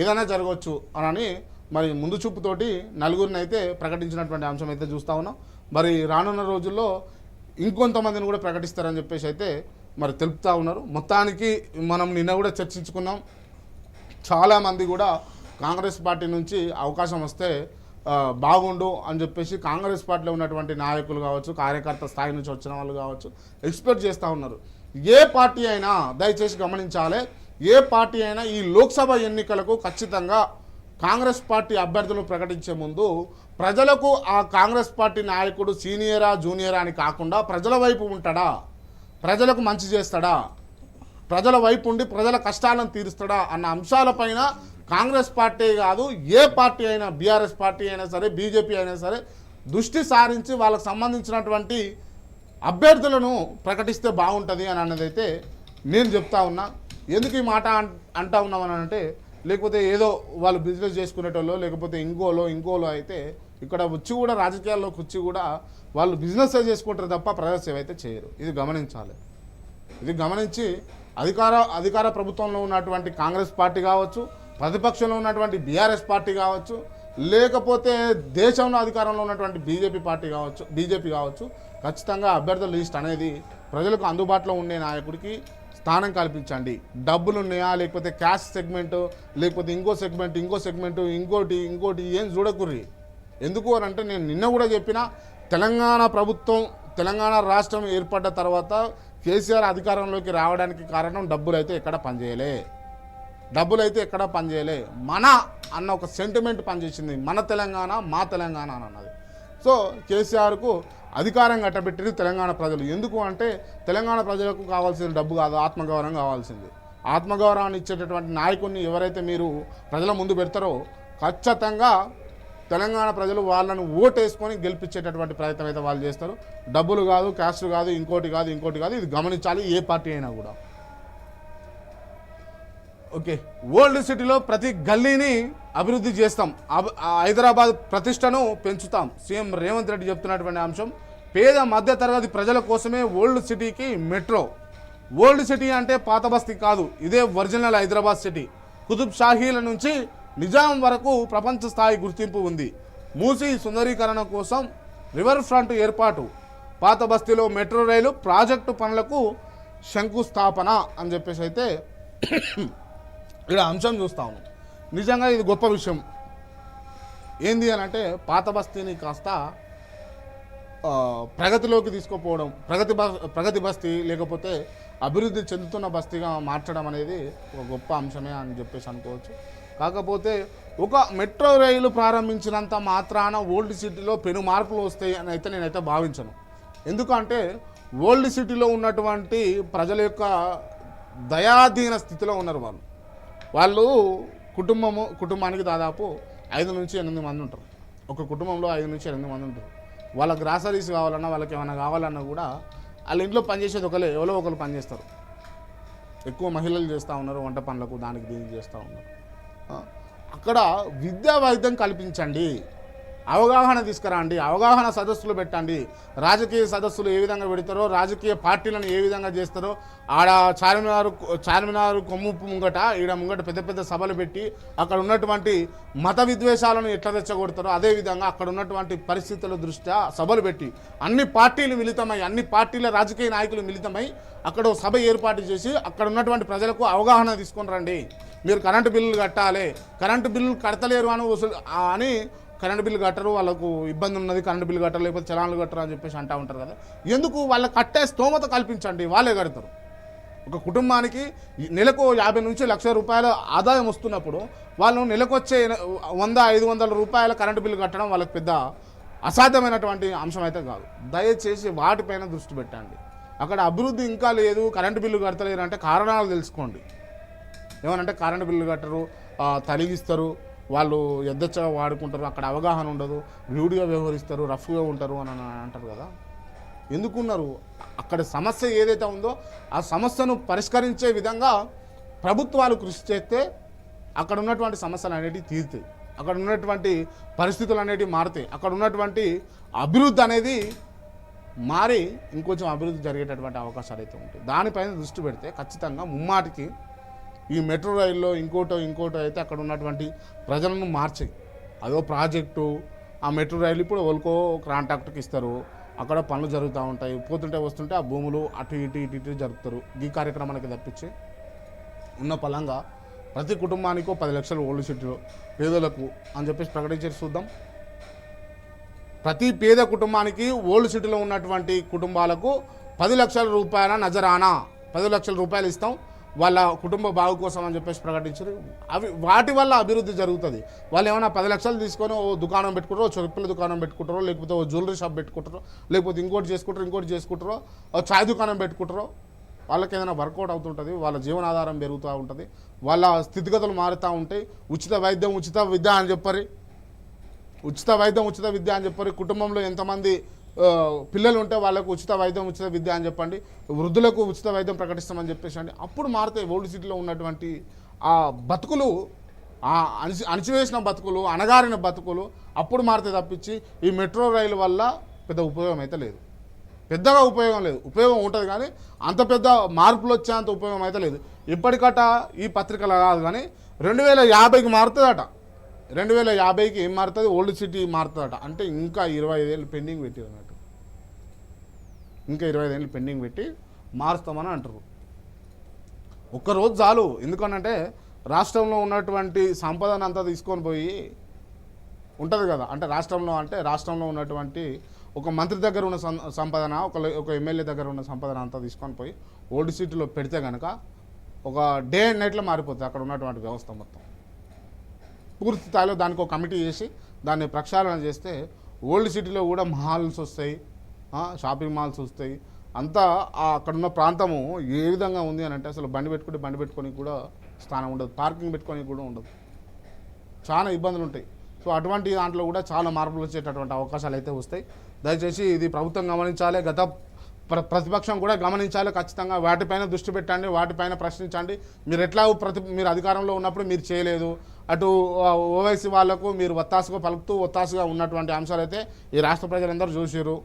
ఏదైనా జరగవచ్చు అని మరి ముందు చూపుతోటి నలుగురిని అయితే ప్రకటించినటువంటి అంశం అయితే చూస్తూ ఉన్నాం. మరి రానున్న రోజుల్లో ఇంకొంతమందిని కూడా ప్రకటిస్తారని చెప్పేసి అయితే మరి తెలుపుతూ ఉన్నారు. మొత్తానికి మనం నిన్న కూడా చర్చించుకున్నాం. చాలామంది కూడా కాంగ్రెస్ పార్టీ నుంచి అవకాశం వస్తే బాగుండు అని చెప్పేసి కాంగ్రెస్ పార్టీలో ఉన్నటువంటి నాయకులు కావచ్చు కార్యకర్త స్థాయి నుంచి వచ్చిన వాళ్ళు కావచ్చు ఎక్స్పెక్ట్ చేస్తూ ఉన్నారు. ఏ పార్టీ అయినా దయచేసి గమనించాలి. ఏ పార్టీ అయినా ఈ లోక్సభ ఎన్నికలకు ఖచ్చితంగా కాంగ్రెస్ పార్టీ అభ్యర్థులు ప్రకటించే ముందు ప్రజలకు ఆ కాంగ్రెస్ పార్టీ నాయకుడు సీనియరా జూనియరా అని కాకుండా ప్రజల వైపు ఉంటాడా? ప్రజలకు మంచి చేస్తాడా? ప్రజల వైపు ఉండి ప్రజల కష్టాలను తీరుస్తాడా అన్న అంశాలపైన కాంగ్రెస్ పార్టీ కాదు ఏ పార్టీ అయినా బీఆర్ఎస్ పార్టీ అయినా సరే బీజేపీ అయినా సరే దృష్టి సారించి వాళ్ళకు సంబంధించినటువంటి అభ్యర్థులను ప్రకటిస్తే బాగుంటుంది అని అన్నదైతే నేను చెప్తా ఉన్నా. ఎందుకు ఈ మాట అంటా ఉన్నామని అంటే లేకపోతే ఏదో వాళ్ళు బిజినెస్ చేసుకునేటోళ్ళు లేకపోతే ఇంకోలో ఇంకోలో అయితే ఇక్కడ వచ్చి కూడా రాజకీయాల్లోకి వచ్చి కూడా వాళ్ళు బిజినెస్ చేసుకుంటారు తప్ప ప్రజాసేవ అయితే చేయరు. ఇది గమనించాలి. ఇది గమనించి అధికార అధికార ప్రభుత్వంలో ఉన్నటువంటి కాంగ్రెస్ పార్టీ కావచ్చు ప్రతిపక్షంలో ఉన్నటువంటి బీఆర్ఎస్ పార్టీ కావచ్చు లేకపోతే దేశంలో అధికారంలో ఉన్నటువంటి బీజేపీ పార్టీ కావచ్చు బీజేపీ కావచ్చు ఖచ్చితంగా అభ్యర్థుల లిస్ట్ అనేది ప్రజలకు అందుబాటులో ఉండే నాయకుడికి స్థానం కల్పించండి. డబ్బులు ఉన్నాయా? లేకపోతే క్యాష్ సెగ్మెంట్ లేకపోతే ఇంకో సెగ్మెంట్ ఇంకో సెగ్మెంట్ ఇంకోటి ఇంకోటి ఏం చూడకుర్రి? ఎందుకు అని అంటే నేను నిన్న కూడా చెప్పిన తెలంగాణ ప్రభుత్వం తెలంగాణ రాష్ట్రం ఏర్పడ్డ తర్వాత కేసీఆర్ అధికారంలోకి రావడానికి కారణం డబ్బులు అయితే ఎక్కడ పనిచేయలే. డబ్బులు అయితే ఎక్కడ పనిచేయలే. మన అన్న ఒక సెంటిమెంట్ పనిచేసింది. మన తెలంగాణ మా తెలంగాణ అని అన్నది. సో కేసీఆర్కు అధికారం కట్టబెట్టింది తెలంగాణ ప్రజలు. ఎందుకు అంటే తెలంగాణ ప్రజలకు కావాల్సిన డబ్బు కాదు ఆత్మగౌరవం కావాల్సింది. ఆత్మగౌరవాన్ని ఇచ్చేటటువంటి నాయకుడిని ఎవరైతే మీరు ప్రజల ముందు పెడతారో ఖచ్చితంగా తెలంగాణ ప్రజలు వాళ్ళను ఓటేసుకొని గెలిపించేటటువంటి ప్రయత్నం అయితే వాళ్ళు చేస్తారు. డబ్బులు కాదు క్యాస్ట్ కాదు ఇంకోటి కాదు ఇంకోటి కాదు ఇది గమనించాలి ఏ పార్టీ అయినా కూడా. ఓకే. ఓల్డ్ సిటీలో ప్రతి గల్లీని అభివృద్ధి చేస్తాం. ఆ హైదరాబాద్ ప్రతిష్టను పెంచుతాం. సీఎం రేవంత్ రెడ్డి చెప్తున్నటువంటి అంశం పేద మధ్య తరగతి ప్రజల కోసమే ఓల్డ్ సిటీకి మెట్రో. ఓల్డ్ సిటీ అంటే పాత బస్తీ కాదు ఇదే ఒరిజినల్ హైదరాబాద్ సిటీ. కుతుబ్ షాహీల నుంచి నిజాం వరకు ప్రపంచ స్థాయి గుర్తింపు ఉంది. మూసీ సుందరీకరణ కోసం రివర్ ఫ్రంట్ ఏర్పాటు. పాత బస్తీలో మెట్రో రైలు ప్రాజెక్టు పనులకు శంకుస్థాపన అని చెప్పేసి అయితే ఇక్కడ అంశం చూస్తా ఉన్నాం. నిజంగా ఇది గొప్ప విషయం. ఏంది అని అంటే పాత బస్తీని కాస్త ప్రగతిలోకి తీసుకుపోవడం ప్రగతి బస్ ప్రగతి బస్తీ లేకపోతే అభివృద్ధి చెందుతున్న బస్తీగా మార్చడం అనేది ఒక గొప్ప అంశమే అని చెప్పేసి అనుకోవచ్చు. కాకపోతే ఒక మెట్రో రైలు ప్రారంభించినంత మాత్రాన ఓల్డ్ సిటీలో పెను మార్పులు వస్తాయి అని అయితే నేనైతే భావించను. ఎందుకంటే ఓల్డ్ సిటీలో ఉన్నటువంటి ప్రజల యొక్క దయాధీన స్థితిలో ఉన్నారు వాళ్ళు. వాళ్ళు కుటుంబము కుటుంబానికి దాదాపు ఐదు నుంచి ఎనిమిది మంది ఉంటారు. ఒక కుటుంబంలో ఐదు నుంచి ఎనిమిది మంది ఉంటారు. వాళ్ళ గ్రాసరీస్ కావాలన్నా వాళ్ళకి ఏమైనా కావాలన్నా కూడా వాళ్ళ ఇంట్లో పనిచేసేది ఒకరు ఎవరో ఒకరు పనిచేస్తారు ఎక్కువ మహిళలు చేస్తూ ఉన్నారు వంట పనులకు దానికి దీనికి చేస్తూ ఉన్నారు. అక్కడ విద్యా వైద్యం కల్పించండి. అవగాహన తీసుకురండి అవగాహన సదస్సులు పెట్టండి. రాజకీయ సదస్సులు ఏ విధంగా పెడతారో రాజకీయ పార్టీలను ఏ విధంగా చేస్తారో ఆడ చార్మినార్ చార్మినార్ కొమ్ముప్పు ముంగట ఈడ ముంగట పెద్ద పెద్ద సభలు పెట్టి అక్కడ ఉన్నటువంటి మత విద్వేషాలను ఎట్లా తెచ్చగొడతారో అదేవిధంగా అక్కడ ఉన్నటువంటి పరిస్థితుల దృష్ట్యా సభలు పెట్టి అన్ని పార్టీలు మిళితమై అన్ని పార్టీల రాజకీయ నాయకులు మిళితమై అక్కడ సభ ఏర్పాటు చేసి అక్కడ ఉన్నటువంటి ప్రజలకు అవగాహన తీసుకొని రండి. మీరు కరెంటు బిల్లులు కట్టాలి కరెంటు బిల్లులు కడతలేరు అని అని కరెంటు బిల్లు కట్టరు వాళ్ళకు ఇబ్బంది ఉన్నది కరెంటు బిల్లు కట్టరు లేకపోతే చలాన్లు కట్టరు అని చెప్పేసి అంటూ ఉంటారు కదా. ఎందుకు వాళ్ళ కట్టే స్తోమత కల్పించండి వాళ్ళే కడతారు. ఒక కుటుంబానికి నెలకు యాభై నుంచి లక్ష రూపాయల ఆదాయం వస్తున్నప్పుడు వాళ్ళు నెలకొచ్చే వంద ఐదు వందల రూపాయల కరెంటు బిల్లు కట్టడం వాళ్ళకి పెద్ద అసాధ్యమైనటువంటి అంశం అయితే కాదు. దయచేసి వాటిపైన దృష్టి పెట్టండి. అక్కడ అభివృద్ధి ఇంకా లేదు కరెంటు బిల్లు కడతలేరు అంటే కారణాలు తెలుసుకోండి. ఏమనంటే కరెంటు బిల్లు కట్టరు తలిగిస్తారు వాళ్ళు ఎద్దచ్చగా వాడుకుంటారు అక్కడ అవగాహన ఉండదు రూడ్గా వ్యవహరిస్తారు రఫ్గా ఉంటారు అని అంటారు కదా. ఎందుకున్నారు? అక్కడ సమస్య ఏదైతే ఉందో ఆ సమస్యను పరిష్కరించే విధంగా ప్రభుత్వాలు కృషి చేస్తే అక్కడ ఉన్నటువంటి సమస్యలు అనేటివి తీరుతాయి. అక్కడ ఉన్నటువంటి పరిస్థితులు అనేటివి మారుతాయి. అక్కడ ఉన్నటువంటి అభివృద్ధి అనేది మారి ఇంకొంచెం అభివృద్ధి జరిగేటటువంటి అవకాశాలు అయితే ఉంటాయి. దానిపైన దృష్టి పెడితే ఖచ్చితంగా ముమ్మాటికి ఈ మెట్రో రైల్లో ఇంకోటో ఇంకోటో అయితే అక్కడ ఉన్నటువంటి ప్రజలను మార్చాయి. అదో ప్రాజెక్టు ఆ మెట్రో రైలు ఇప్పుడు వాళ్ళకో కాంట్రాక్ట్కి ఇస్తారు. అక్కడ పనులు జరుగుతూ ఉంటాయి. పోతుంటే వస్తుంటే ఆ భూములు అటు ఇటు ఇటు ఇటు జరుపుతారు. ఈ కార్యక్రమానికి తప్పించి ఉన్న పలంగా ప్రతి కుటుంబానికి పది లక్షలు ఓల్డ్ సిటీలో పేదలకు అని చెప్పేసి ప్రకటించేసి చూద్దాం. ప్రతి పేద కుటుంబానికి ఓల్డ్ సిటీలో ఉన్నటువంటి కుటుంబాలకు పది లక్షల రూపాయల నజరానా పది లక్షల రూపాయలు ఇస్తాం. వాళ్ళ కుటుంబ బాగు కోసం అని చెప్పేసి ప్రకటించారు. అవి వాటి వల్ల అభివృద్ధి జరుగుతుంది. వాళ్ళు ఏమైనా పది లక్షలు తీసుకొని ఓ దుకాణం పెట్టుకుంటారో చెప్పుల దుకాణం పెట్టుకుంటారో లేకపోతే ఓ జ్యువెలరీ షాప్ పెట్టుకుంటారో లేకపోతే ఇంకోటి చేసుకుంటారో ఇంకోటి చేసుకుంటారో ఓ చాయ్ దుకాణం పెట్టుకుంటారో వాళ్ళకి ఏదైనా వర్కౌట్ అవుతుంటుంది వాళ్ళ జీవనాధారం పెరుగుతూ ఉంటుంది వాళ్ళ స్థితిగతులు మారుతూ ఉంటాయి. ఉచిత వైద్యం ఉచిత విద్య అని చెప్పరి ఉచిత వైద్యం ఉచిత విద్య అని చెప్పారు కుటుంబంలో ఎంతమంది పిల్లలు ఉంటే వాళ్ళకు ఉచిత వైద్యం ఉచిత విద్య అని చెప్పండి. వృద్ధులకు ఉచిత వైద్యం ప్రకటిస్తామని చెప్పేసి అండి. అప్పుడు మారుతాయి ఓల్డ్ సిటీలో ఉన్నటువంటి ఆ బతుకులు ఆ అణచి అణచివేసిన బతుకులు అణగారిన బతుకులు అప్పుడు మారితే తప్పించి ఈ మెట్రో రైలు వల్ల పెద్ద ఉపయోగం అయితే లేదు. పెద్దగా ఉపయోగం లేదు. ఉపయోగం ఉంటుంది కానీ అంత పెద్ద మార్పులు వచ్చేంత ఉపయోగం అయితే లేదు. ఇప్పటికట ఈ పత్రికలు కాదు కానీ రెండు వేల యాభైకి మారుతుందట. రెండు వేల యాభైకి ఏం మారుతుంది? ఓల్డ్ సిటీ మారుతుందట. అంటే ఇంకా ఇరవై ఐదేళ్ళు పెండింగ్ పెట్టి ఇంకా ఇరవై ఐదేళ్ళు పెండింగ్ పెట్టి మారుస్తామని అంటారు ఒక్కరోజు చాలు. ఎందుకనంటే రాష్ట్రంలో ఉన్నటువంటి సంపదను అంతా తీసుకొని పోయి ఉంటుంది కదా. అంటే రాష్ట్రంలో అంటే రాష్ట్రంలో ఉన్నటువంటి ఒక మంత్రి దగ్గర ఉన్న సం- సంపదన ఒక ఒక ఎమ్మెల్యే దగ్గర ఉన్న సంపదన అంతా తీసుకొని పోయి ఓల్డ్ సిటీలో పెడితే కనుక ఒక డే అండ్ నైట్లో మారిపోతుంది అక్కడ ఉన్నటువంటి వ్యవస్థ మొత్తం. పూర్తి స్థాయిలో దానికి ఒక కమిటీ చేసి దాన్ని ప్రక్షాళన చేస్తే ఓల్డ్ సిటీలో కూడా మహాల్స్ వస్తాయి. షాపింగ్ మాల్స్ వస్తాయి. అంతా అక్కడున్న ప్రాంతము ఏ విధంగా ఉంది అని అంటే అసలు బండి పెట్టుకుంటే బండి పెట్టుకొని కూడా స్థానం ఉండదు. పార్కింగ్ పెట్టుకొని కూడా ఉండదు. చాలా ఇబ్బందులు ఉంటాయి. సో అటువంటి దాంట్లో కూడా చాలా మార్పులు వచ్చేటటువంటి అవకాశాలు అయితే వస్తాయి. దయచేసి ఇది ప్రభుత్వం గమనించాలి. గత ప్ర ప్రతిపక్షం కూడా గమనించాలి. ఖచ్చితంగా వాటిపైన దృష్టి పెట్టండి. వాటిపైన ప్రశ్నించండి. మీరు ఎట్లా ప్రతి మీరు అధికారంలో ఉన్నప్పుడు మీరు చేయలేదు. అటు ఓవైసీ వాళ్ళకు మీరు ఒత్తాసుగా పలుకుతూ ఒత్తాసుగా ఉన్నటువంటి అంశాలు అయితే ఈ రాష్ట్ర ప్రజలందరూ చూసారు